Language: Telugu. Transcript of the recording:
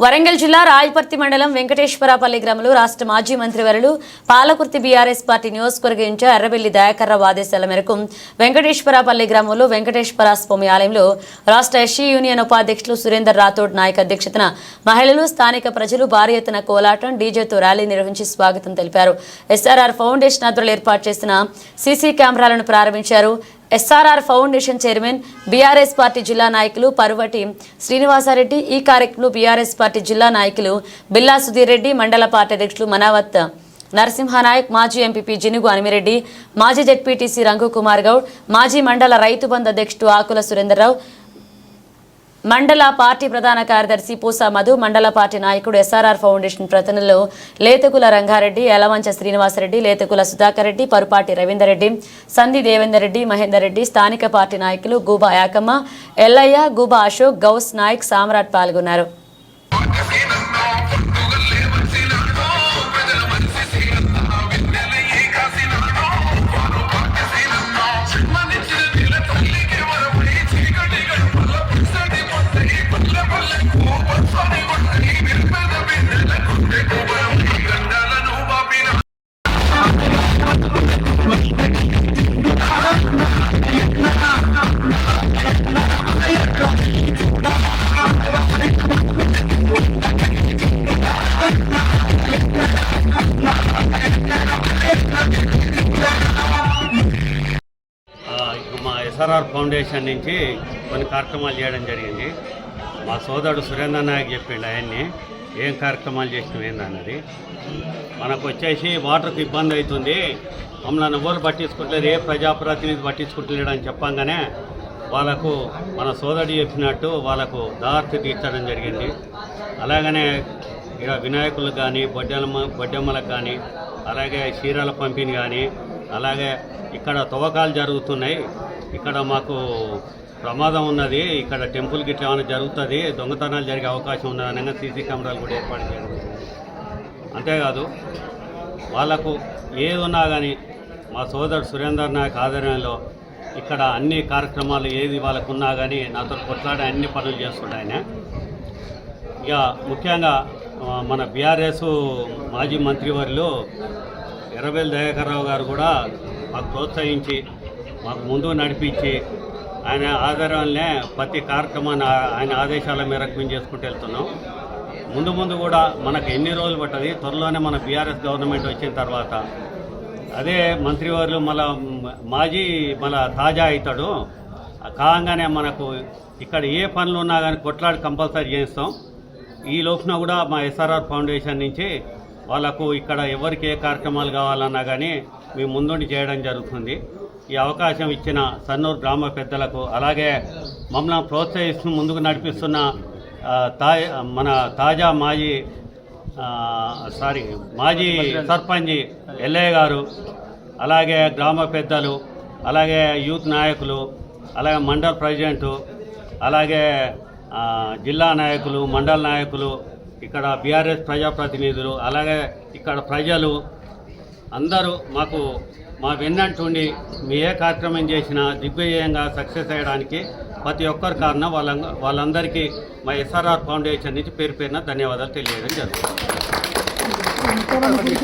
వరంగల్ జిల్లా రాయపర్తి మండలం వెంకటేశ్వరపల్లి గ్రామంలో రాష్ట్ర మాజీ మంత్రివర్యులు పాలకుర్తి బీఆర్ఎస్ పార్టీ నియోజకవర్గ ఇన్ఛార్జ్ ఎర్రబెల్లి దయాకర్రావు ఆదేశాల మేరకు వెంకటేశ్వరపల్లి గ్రామంలో వెంకటేశ్వర స్వామి ఆలయంలో రాష్ట్ర ఎస్సీ యూనియన్ ఉపాధ్యక్షులు సురేందర్ రాథోడ్ నాయక్ అధ్యక్షతన మహిళలు స్థానిక ప్రజలు భారీ ఎత్తున కోలాటం డీజేతో ర్యాలీ నిర్వహించి స్వాగతం తెలిపారు. ఎస్ఆర్ఆర్ ఫౌండేషన్ ఆధ్వర్యంలో ఏర్పాటు చేసిన సీసీ కెమెరాలను ప్రారంభించారు. SRR foundation chairman BRS party జిల్లా నాయకులు పరువటి శ్రీనివాసారెడ్డి ఈ కార్యక్రమంలో బీఆర్ఎస్ పార్టీ జిల్లా నాయకులు బిల్లా సుధీర్ రెడ్డి మండల పార్టీ అధ్యక్షులు మనావత్ నరసింహనాయక్ మాజీ ఎంపీపీ జినుగు అనిమిరెడ్డి మాజీ జెడ్పీటీసీ రంగు కుమార్ గౌడ్ మాజీ మండల రైతు బంధు అధ్యక్షుడు ఆకుల సురేందర్రావు మండల పార్టీ ప్రధాన కార్యదర్శి పూసా మధు మండల పార్టీ నాయకుడు ఎస్ఆర్ఆర్ ఫౌండేషన్ ప్రతినిధులు లేతకుల రంగారెడ్డి యలవంచ శ్రీనివాసరెడ్డి లేతకుల సుధాకర్ రెడ్డి పరుపాటి రవీందర్ రెడ్డి సంధి దేవేందర్ రెడ్డి మహేందర్ రెడ్డి స్థానిక పార్టీ నాయకులు గూబా యాకమ్మ ఎల్లయ్య గూబా అశోక్ గౌస్ నాయక్ సామ్రాట్ పాల్గొన్నారు. మా ఎస్ఆర్ఆర్ ఫౌండేషన్ నుంచి కొన్ని కార్యక్రమాలు చేయడం జరిగింది. మా సోదరుడు సురేంద్ర నాయక్ చెప్పిండు ఆయన్ని ఏం కార్యక్రమాలు చేసినాం ఏందన్నది మనకు వచ్చేసి వాటర్కి ఇబ్బంది అవుతుంది. మమ్మల్ని ఎవరు పట్టించుకోవట్లేదు ఏ ప్రజాప్రతినిధి పట్టించుకుంటలేడు అని చెప్పంగానే వాళ్ళకు మన సోదరుడు చెప్పినట్టు వాళ్ళకు దారి తీర్చడం జరిగింది. అలాగనే వినాయకులకు కానీ బొడ్డెమ్మ బొడ్డెమ్మలకు కానీ అలాగే చీరల పంపిణీ కానీ అలాగే ఇక్కడ తవ్వకాలు జరుగుతున్నాయి. ఇక్కడ మాకు ప్రమాదం ఉన్నది. ఇక్కడ టెంపుల్ గిట్ల ఏమైనా జరుగుతుంది దొంగతనాలు జరిగే అవకాశం ఉన్నది సీసీ కెమెరాలు కూడా ఏర్పాటు చేయడం అంతేకాదు వాళ్ళకు ఏదున్నా కానీ మా సోదరుడు సురేందర్ నాయక్ ఆధ్వర్యంలో ఇక్కడ అన్ని కార్యక్రమాలు ఏది వాళ్ళకు ఉన్నా కానీ నాతో కొట్లాడే అన్ని పనులు చేస్తుండే ఆయన. ఇక ముఖ్యంగా మన బీఆర్ఎస్ మాజీ మంత్రివర్యులు ఎర్రబెల్ దయాకర్రావు గారు కూడా మాకు ప్రోత్సహించి మాకు ముందు నడిపించి ఆయన ఆధారంలోనే ప్రతి కార్యక్రమాన్ని ఆయన ఆదేశాల మేరకు మేము చేసుకుంటూ వెళ్తున్నాం. ముందు ముందు కూడా మనకు ఎన్ని రోజులు పట్టది? త్వరలోనే మన బీఆర్ఎస్ గవర్నమెంట్ వచ్చిన తర్వాత. అదే మంత్రివర్యులు మళ్ళా మాజీ మళ్ళా తాజా అవుతాడు. కాగానే మనకు ఇక్కడ ఏ పనులు ఉన్నా కానీ కొట్లాడి కంపల్సరీ చేస్తాం ఈ లోపున కూడా మా ఎస్ఆర్ఆర్ ఫౌండేషన్ నుంచి వాళ్ళకు ఇక్కడ ఎవరికి ఏ కార్యక్రమాలు కావాలన్నా కానీ మేము ముందుండి చేయడం జరుగుతుంది. ఈ అవకాశం ఇచ్చిన సన్నూరు గ్రామ పెద్దలకు అలాగే మమ్మల్ని ప్రోత్సహిస్తూ ముందుకు నడిపిస్తున్న తా మన తాజా మాజీ సారీ మాజీ సర్పంచ్ ఎల్లయ్య గారు అలాగే గ్రామ పెద్దలు అలాగే యూత్ నాయకులు అలాగే మండల్ ప్రెసిడెంటు అలాగే జిల్లా నాయకులు మండల నాయకులు ఇక్కడ బీఆర్ఎస్ ప్రజాప్రతినిధులు అలాగే ఇక్కడ ప్రజలు అందరూ మాకు మా వెన్నంటుండి మీ ఏ కార్యక్రమం చేసినా దిగ్విజయంగా సక్సెస్ అయ్యడానికి ప్రతి ఒక్కరి కారణం వాళ్ళ వాళ్ళందరికీ మా ఎస్ఆర్ఆర్ ఫౌండేషన్ నుంచి పేరు పేరున ధన్యవాదాలు తెలియజేయడం జరుగుతుంది.